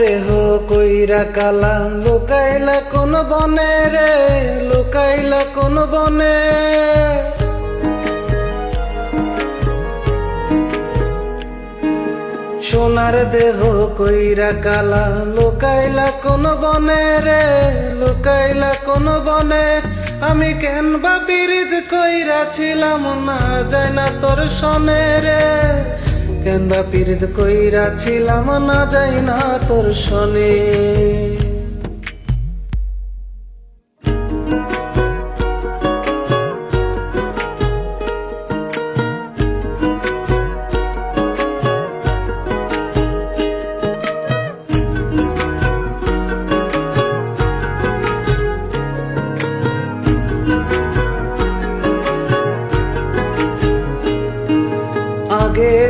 দেহ কইরা কালা, লুকাইলা কোন বনে রে, লুকাইলা কোন বনে। সোনার দেহ কইরা কালা, লুকাইলা কোন বনে রে, লুকাইলা কোন বনে। আমি কেন বা পীড়িত কইরা ছিলাম, না যায় না তোর সনে রে। কেন পীরিত কইরা ছিলাম না যাই না তোর সনে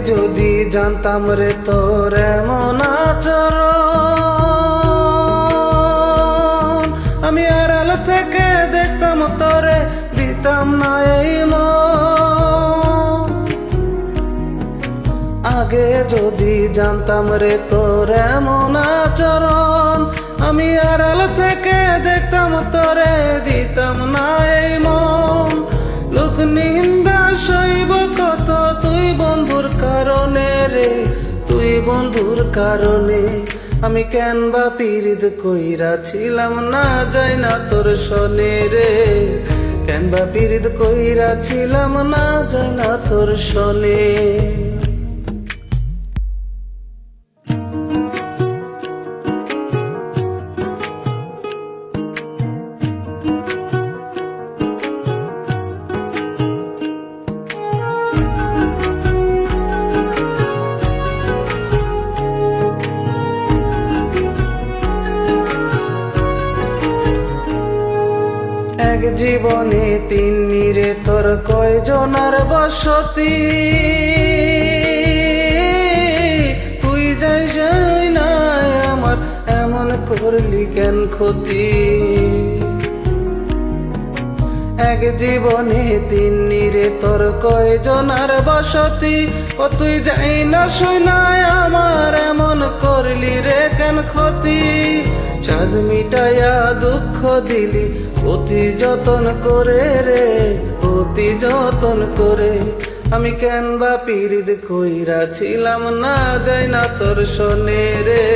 যদি জানতাম রে তোর এমন আচরণ, আমি আড়াল থেকে দেখতাম তোরে, দিতাম না এই। আগে যদি জানতাম রে তোর এমন আচরণ, আমি আর আড়াল থেকে দেখতাম তোরে, দিতাম না এই মন কারণে রে তুই বন্ধুর কারণে। আমি কেন বা পীড়িত কইরা ছিলাম না যাই না তোর সনে রে কেন বা পীড়িত কইরা ছিলাম না যাই না তোর সনে এক জীবনে তিন নিরে তোর কয়জনার বসতি? তুই যাই যাই না আমার, এমন করলি কেন ক্ষতি? এক জীবনে তিন নিরে তোর কয়জনার বসতি? ও তুই যাই না শুনায় আমার, এমন করলি রে কেন ক্ষতি? চাঁদ মিটাইয়া দুঃখ দিলি, অতি যতন করে রে, অতি যতন করে। আমি কেন বা পীড়িত কইরা ছিলাম না যাই না তোর শোনে রে।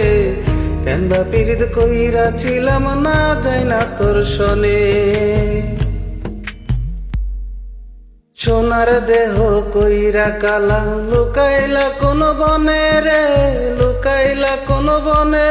কেন বা পীড়িত কইরা ছিলাম না যাই না তোর শোনে। সোনার দেহ কইরা কালা, লুকাইলা কোন বনে রে, লুকাইলা কোন বনে।